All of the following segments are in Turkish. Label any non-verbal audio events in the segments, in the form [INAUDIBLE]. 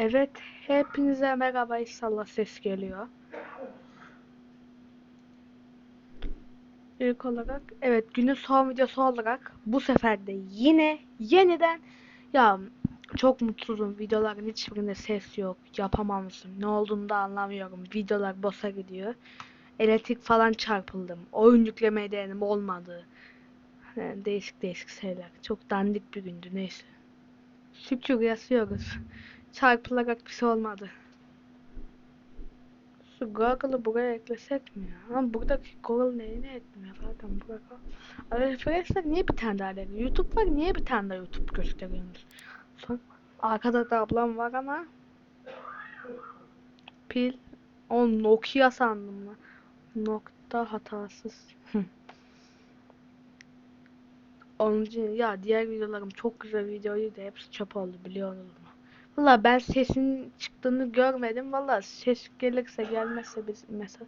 Evet, hepinize merhaba inşallah ses geliyor. İlk olarak, evet günün son videosu olarak bu sefer de yine yeniden ya çok mutsuzum. Videoların hiçbirinde ses yok. Yapamamışım. Ne olduğunu da anlamıyorum. Videolar boşa gidiyor. Elektrik falan çarpıldım. Oyun yüklemeye denedim olmadı. Yani değişik değişik şeyler. Çok dandik bir gündü neyse. Şükür yaşıyoruz. Çarpılarak bir şey olmadı. Şu Google'ı buraya eklesek mi ya? Ama buradaki Google neyine etmiyor zaten. Abi Refresh'ler niye bir tane daha geliyor? YouTube var niye bir tane daha YouTube gösteriyorsunuz? Son, arkada da ablam var ama pil o Nokia sandım lan. Nokta hatasız. 10. ya diğer videolarım çok güzel videoydu hepsi çöp oldu biliyorsunuz mu? Valla ben sesin çıktığını görmedim. Valla ses gelirse gelmezse biz mesela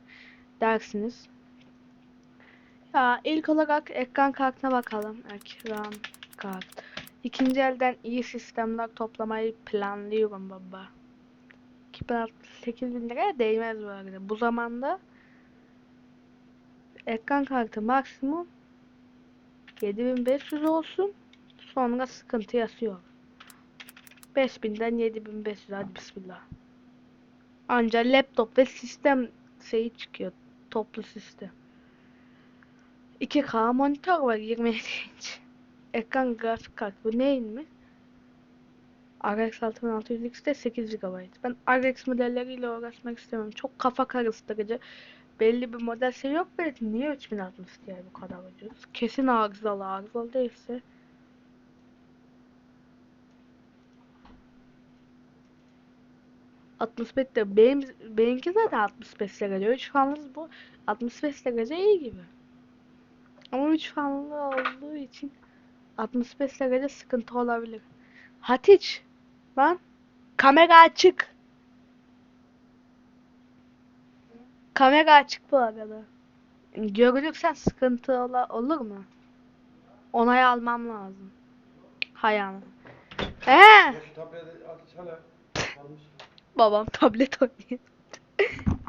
dersiniz. Ya ilk olarak ekran kartına bakalım. Ekran kart. İkinci elden iyi sistemler toplamayı planlıyorum baba. 2068 bin liraya değmez bu arada. Bu zamanda ekran kartı maksimum 7500 olsun. Sonra sıkıntı yaşıyor. 5000'den 7500 hadi bismillah. Anca laptop ve sistem şeyi çıkıyor. Toplu sistem. 2K monitör var 27 inç. Ekran grafik kartı. Bu neyin mi? RX 6600 X'te 8 GB. Ben RX modelleriyle uğraşmak istemiyorum. Çok kafa karıştırıcı. Belli bir model şey yok belki. Niye 3060 diye bu kadar ucuz? Kesin arızalı. Arızalı değilse. ...65 de benim benimki zaten 65 derece. 3 fanlı bu 65 derece iyi gibi. Ama 3 fanlı olduğu için 65 derece sıkıntı olabilir. Hatice lan kamera açık. Kamera açık bu arada. Görülürsen sıkıntı ola, olur mu? Onay almam lazım. Hay ana. Ee, Babam tablet oynuyor. [LAUGHS]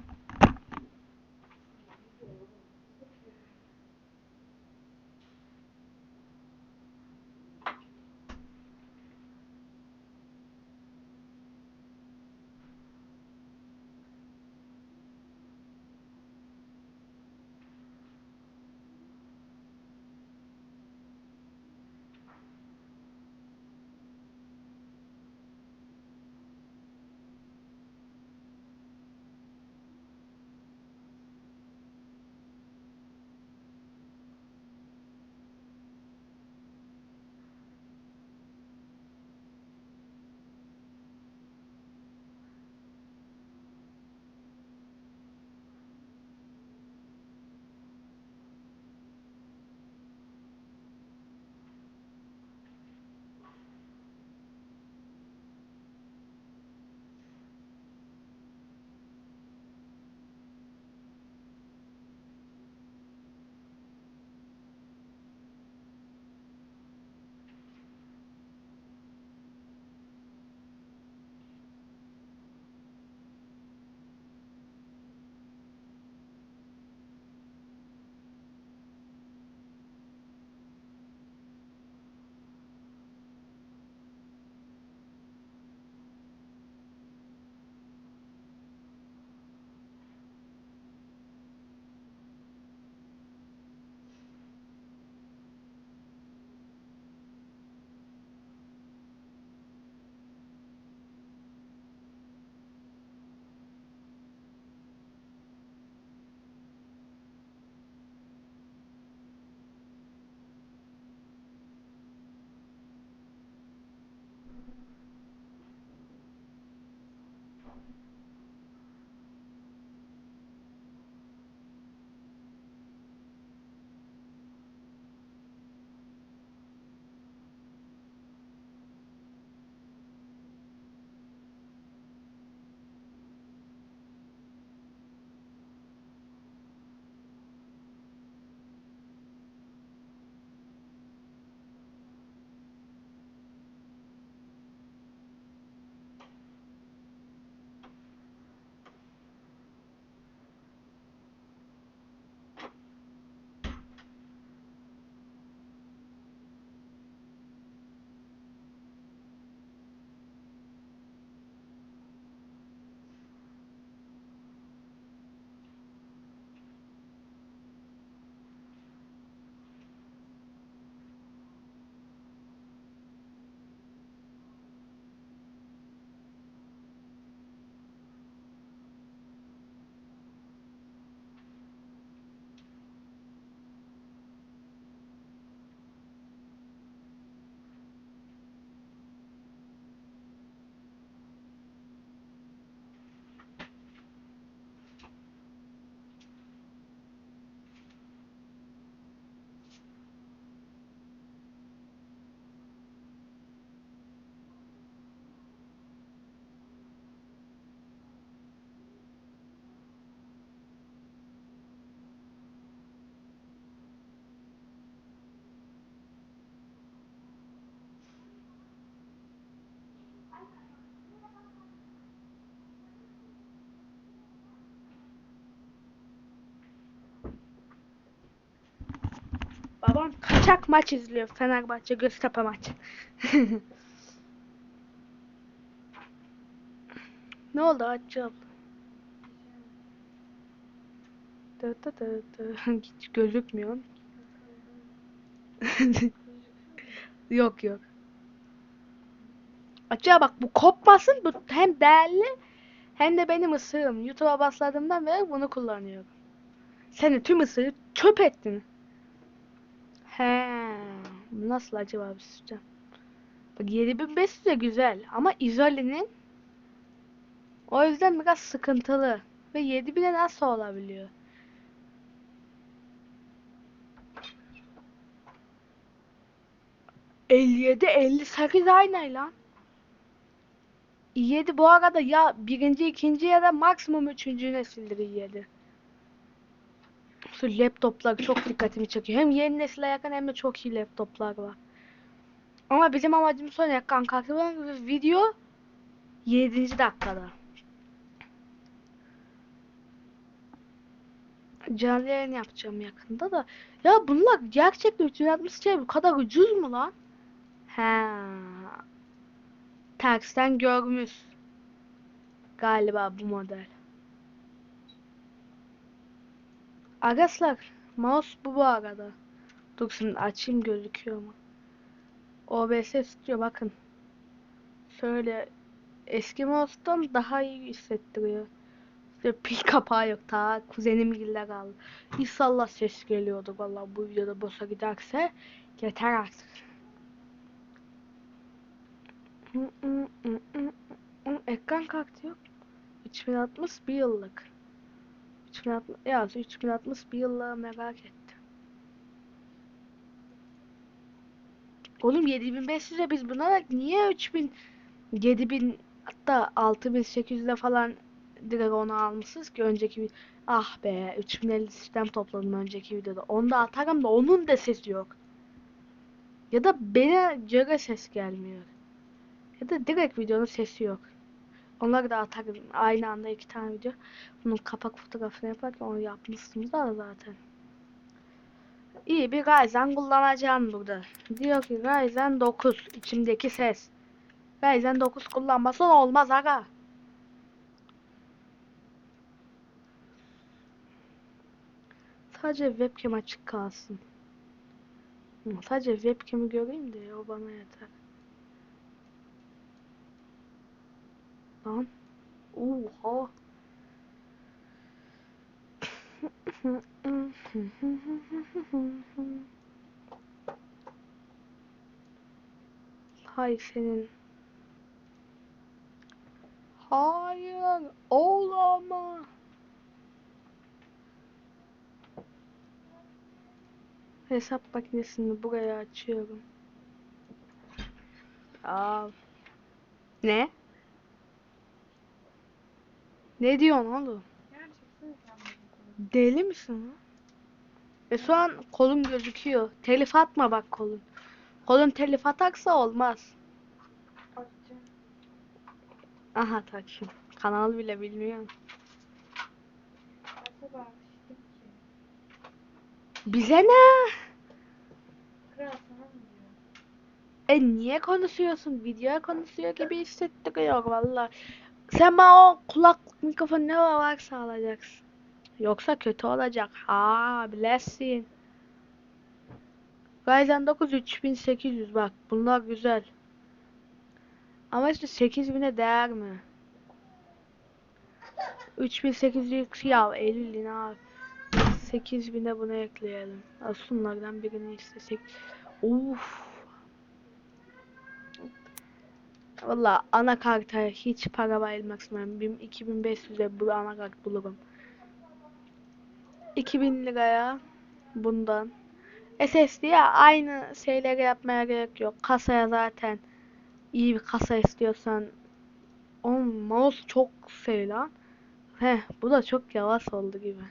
Babam kaçak maç izliyor. Fenerbahçe Göztepe maçı. [LAUGHS] ne oldu abla? Dı dı dı dı. Hiç gözükmüyor. [LAUGHS] yok yok. Acaba bak bu kopmasın bu hem değerli hem de benim ısırım. YouTube'a başladığımdan beri bunu kullanıyorum. Seni tüm ısırı çöp ettin. He, nasıl acaba bir sistem? Bak 7500 de güzel ama izolenin o yüzden biraz sıkıntılı. Ve 7000'e nasıl olabiliyor? ...57, 58 aynı lan. 7 bu arada ya birinci, ikinci ya da maksimum üçüncü nesildir i7. Şu laptoplar çok dikkatimi çekiyor. Hem yeni nesile yakın hem de çok iyi laptoplar var. Ama bizim amacımız son ekran kartı video 7. dakikada. Canlı yayın yapacağım yakında da. Ya bunlar gerçekten 360 şey bu kadar ucuz mu lan? He. Tersten görmüş. Galiba bu model. Arkadaşlar mouse bu bu arada. Dur şimdi açayım gözüküyor mu? OBS istiyor bakın. Şöyle eski mouse'dan daha iyi hissettiriyor. İşte pil kapağı yok. Ta kuzenim gille kaldı. İnşallah ses geliyordu vallahi bu videoda boşa giderse yeter artık. Ekran kartı yok. 3060 bir yıllık. 3060 yaz 3060 bir yıllığı merak ettim. Oğlum 7500'e biz buna niye 3000 7000 hatta 6800'e falan direkt onu almışız ki önceki ah be 3050 sistem topladım önceki videoda. Onu da atarım da onun da sesi yok. Ya da bana göre ses gelmiyor. Ya da direkt videonun sesi yok. Onları da atarım. Aynı anda iki tane video. Bunun kapak fotoğrafını yaparken onu yapmışsınız da zaten. İyi bir Ryzen kullanacağım burada. Diyor ki Ryzen 9 içimdeki ses. Ryzen 9 kullanmasan olmaz aga. Sadece webcam açık kalsın. Sadece webcam'i göreyim de o bana yeter. Lan. Oha. Hay senin. Hayır. Oğlama. Hesap makinesini buraya açıyorum. Aa. Ne? Ne diyorsun oğlum? Deli misin lan? E şu an kolum gözüküyor. Telif atma bak kolun. Kolun telif atarsa olmaz. Aha tak şimdi. Kanal bile bilmiyorum. Bize ne? E niye konuşuyorsun? Videoya konuşuyor gibi hissettiriyor valla. Sen bana o kulaklık mikrofon ne varsa alacaksın. Yoksa kötü olacak. Ha bilesin. Ryzen 9 3800 bak bunlar güzel. Ama işte 8000'e değer mi? 3800 ya 50 ne abi. 8000'e bunu ekleyelim. Aslınlardan birini istesek. Uf. Valla anakarta hiç para bayılmak istemem. 2500'e bu anakart bulurum. 2000 liraya bundan. SSD'ye aynı şeyleri yapmaya gerek yok. Kasaya zaten iyi bir kasa istiyorsan o mouse çok şey lan. Heh bu da çok yavaş oldu gibi.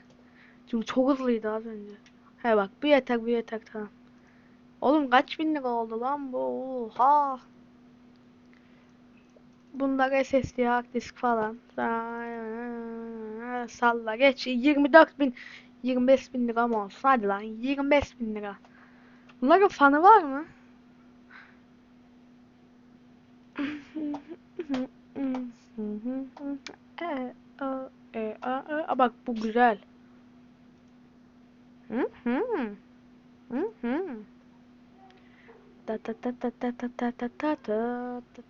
Çünkü çok hızlıydı az önce. He bak bu yeter bu yeter tamam. Oğlum kaç bin lira oldu lan bu? Oha. Bunlar SSD, hard disk falan. Salla geç 24 bin 25 bin lira mı olsun? Hadi lan 25 bin lira. Bunların fanı var mı? [LAUGHS] E, a, e, e. Aa, bak bu güzel. Hı hı. Hı hı. Ta ta ta ta ta ta ta ta ta ta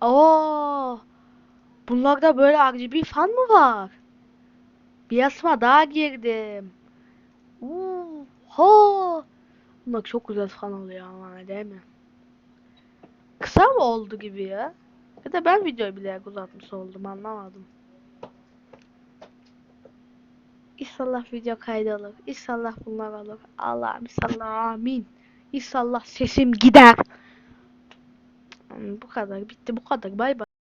Oo! Bunlarda böyle RGB fan mı var? Bir yasma daha girdim. Oha! Bunlar çok güzel fan oluyor ama değil mi? Kısa mı oldu gibi ya? Ya da ben videoyu bilerek uzatmış oldum anlamadım. İnşallah video kaydolur. İnşallah bunlar olur. Allah'ım inşallah amin. İnşallah sesim gider. Bu kadar bitti bu kadar bay bay.